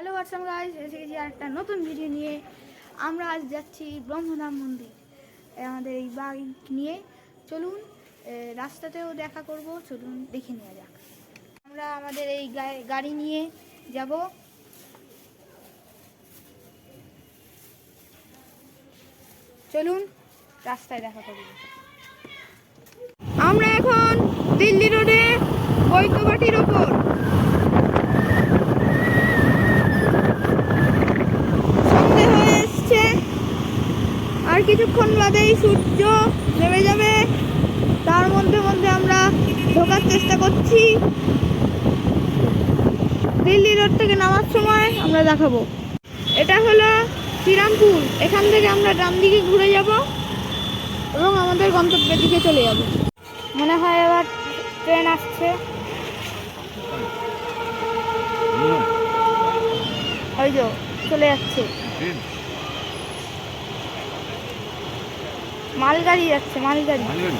Hello WhatsApp guys এসে গেছি আর একটা নতুন ভিডিও নিয়ে। আমরা আজ যাচ্ছি ব্রহ্মধাম মন্দির আমাদের এই বাইক নিয়ে। চলুন রাস্তাতেও দেখা করব, চলুন দেখে নেওয়া যাক। আমরা আমাদের এই গাড়ি নিয়ে যাব। চলুন, রাস্তায় দেখা করব আমরা এখন দিল্লি রোডে বৈদ্যবাটির ওপর সন্ধে হয়ে এসছে আর কিছুক্ষণ বাদেই সূর্য নেমে যাবে। তার মধ্যে মধ্যে আমরা ঢোকার চেষ্টা করছি। দিল্লি রোড থেকে নামার সময় আমরা দেখাবো। এটা হলো শ্রীরামপুর। এখান থেকে আমরা ডান দিকে ঘুরে যাব এবং আমাদের গন্তব্যের দিকে চলে যাব। মনে হয় এবার ট্রেন আসছে। ওই যে চলে যাচ্ছে। মালগাড়ি যাচ্ছে মালগাড়ি। বুলেট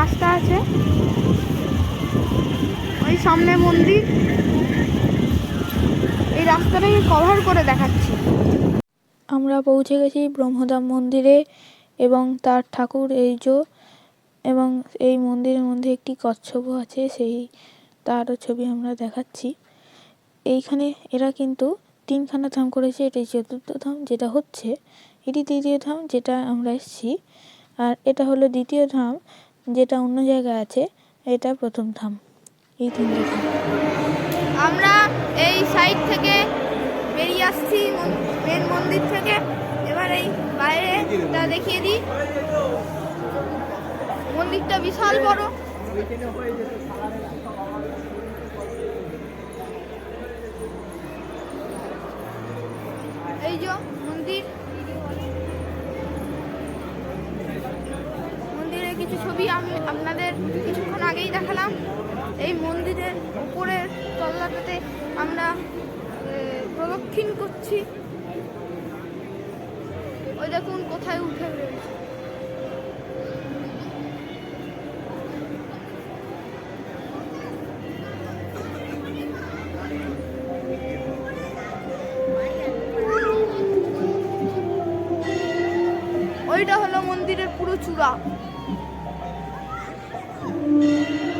রাস্তা আছে। ওই সামনে মন্দির। এই রাস্তাটাকে কভার করে দেখাচ্ছি। আমরা পৌঁছে গেছি ব্রহ্মধাম মন্দিরে এবং তার ঠাকুর এই যো, এবং এই মন্দিরের মধ্যে একটি কচ্ছপও আছে, সেই তারও ছবি আমরা দেখাচ্ছি। এইখানে এরা কিন্তু তিনখানা ধাম করেছে এটি চতুর্থ ধাম যেটা হচ্ছে। এটি তৃতীয় ধাম যেটা আমরা এসেছি। আর এটা হলো দ্বিতীয় ধাম। যেটা অন্য জায়গায় আছে, এটা প্রথম ধাম। এই তিনটে আমরা এই সাইড থেকে বেরিয়ে আসছি, মেন মন্দির থেকে। এবার এই বাইরেটা দেখিয়ে দিই। মন্দিরটা বিশাল বড়। এই যে মন্দির মন্দিরের কিছু ছবি আমি আপনাদের কিছুক্ষণ আগেই দেখালাম। এই মন্দিরের উপরের তলাটাতে আমরা প্রদক্ষিণ করছি। ওই দেখুন কোথায় উঠে রয়েছে। ওইটা হলো মন্দিরের পুরো চূড়া। Música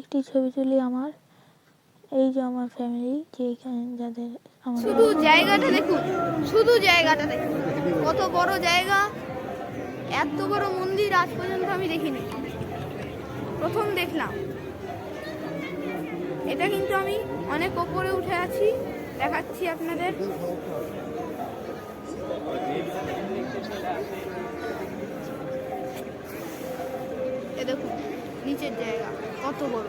একটি ছবি তুলি আমার। এই যে আমার ফ্যামিলি যে এখানে যাদের শুধু জায়গাটা দেখুন, শুধু জায়গাটা দেখুন। কত বড় জায়গা, এত বড় মন্দির আজ পর্যন্ত আমি দেখিনি। প্রথম দেখলাম। এটা কিন্তু আমি অনেক ওপরে উঠে আছি, দেখাচ্ছি আপনাদের। দেখুন। নিচের জায়গা কত বড়।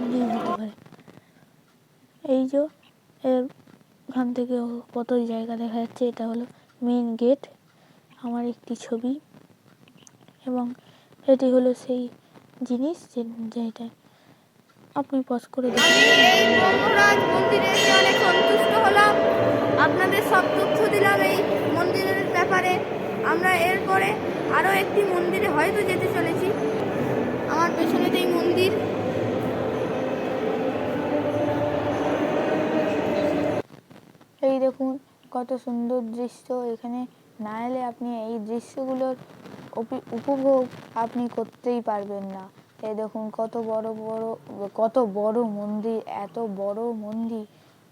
যে এর ওখান থেকে কত জায়গা দেখা যাচ্ছে, এটা হলো মেন গেট আমার একটি ছবি। এবং এটি হলো সেই জিনিস যেটা আপনি পজ করে সন্তুষ্ট হলাম। আপনাদের সব তথ্য দিলাম এই মন্দিরের ব্যাপারে। আমরা এরপরে আরও একটি মন্দিরে হয়তো যেতে চলেছি। আমার পেছনে যেই মন্দির। দেখুন কত সুন্দর দৃশ্য। এখানে না এলে আপনি এই দৃশ্যগুলোর উপভোগ আপনি করতেই পারবেন না। এই দেখুন কত বড় বড় কত বড় মন্দির এত বড় মন্দির।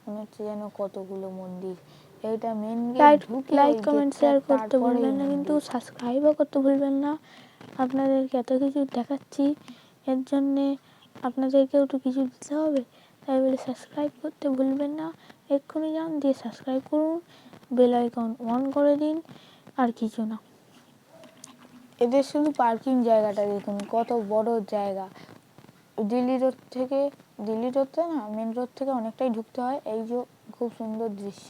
মনে হচ্ছে যেন কতগুলো মন্দির। এইটা main like like comment share করতে ভুলবেন না কিন্তু সাবস্ক্রাইবও করতে ভুলবেন না। আপনাদেরকে এত কিছু দেখাচ্ছি এর জন্যে আপনাদেরকেও একটু কিছু দিতে হবে। তাই বলে সাবস্ক্রাইব করতে ভুলবেন না। এক্ষুনি যান, দিয়ে সাবস্ক্রাইব করুন বেল আইকন অন করে দিন, আর কিছু না। এদের শুধু পার্কিং জায়গাটা দেখুন, কত বড় জায়গা। দিল্লি রোড থেকে, দিল্লি রোড না মেন রোড থেকে অনেকটাই ঢুকতে হয়, এই যে খুব সুন্দর দৃশ্য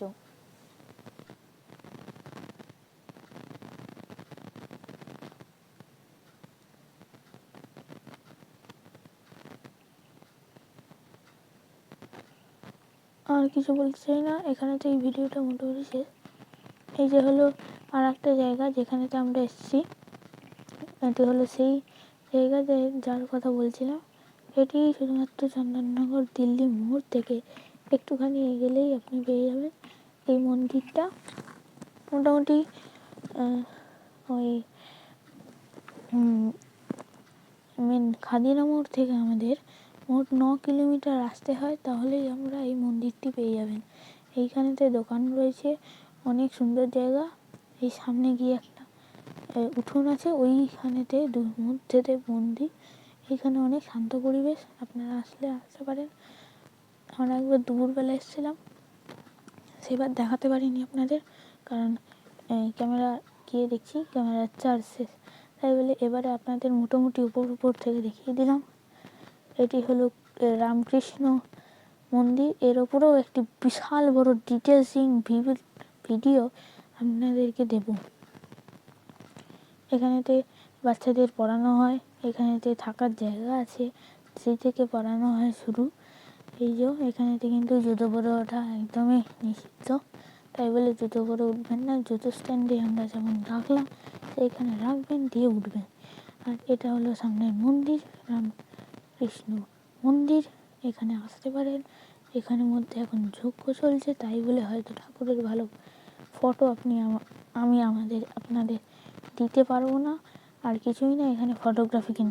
আর কিছু বলতে চাই না। এখানে তো এই ভিডিওটা মোটামুটি শেষ। এই যে হলো আর একটা জায়গা যেখানেতে আমরা এসেছি। এটি হলো সেই জায়গা যে যার কথা বলছিলাম। এটি শুধুমাত্র চন্দননগর দিল্লি মোড় থেকে একটুখানি এগেলেই আপনি পেয়ে যাবেন এই মন্দিরটা। মোটামুটি ওই মেন খাদিনা মোড় থেকে আমাদের মোট ন কিলোমিটার আসতে হয়, তাহলেই আমরা এই মন্দিরটি পেয়ে যাবেন। এইখানেতে দোকান রয়েছে, অনেক সুন্দর জায়গা। এই সামনে গিয়ে একটা উঠোন আছে, ওইখানেতে মধ্যেতে মন্দির। এখানে অনেক শান্ত পরিবেশ, আপনারা আসলে আসতে পারেন। আমরা একবার দুপুরবেলা এসেছিলাম, সেবার দেখাতে পারিনি আপনাদের, কারণ ক্যামেরা গিয়ে দেখছি, ক্যামেরার চার্জ শেষ। তাই বলে এবারে আপনাদের মোটামুটি উপর উপর থেকে দেখিয়ে দিলাম। এটি হলো রামকৃষ্ণ মন্দির। এর ওপরেও একটি বিশাল বড় ডিটেলসিং ভিডিও আপনাদেরকে দেব। এখানেতে বাচ্চাদের পড়ানো হয়, এখানেতে থাকার জায়গা আছে, সেই থেকে পড়ানো হয় শুরু। এই যে, এখানেতে কিন্তু জুতো পরে ওঠা একদমই নিষিদ্ধ। তাই বলে জুতো পরে উঠবেন না, জুতো স্ট্যান্ডে আমরা যেমন রাখলাম, সেইখানে রাখবেন, দিয়ে উঠবেন। আর এটা হলো সামনের মন্দির রামকৃষ্ণ মন্দির এখানে আসতে পারেন। এখানের মধ্যে এখন যজ্ঞ চলছে, তাই বলে হয়তো ঠাকুরের ভালো ফটো আপনি আমি আমাদের, আপনাদের দিতে পারব না। আর কিছুই না, এখানে ফটোগ্রাফি কিন্তু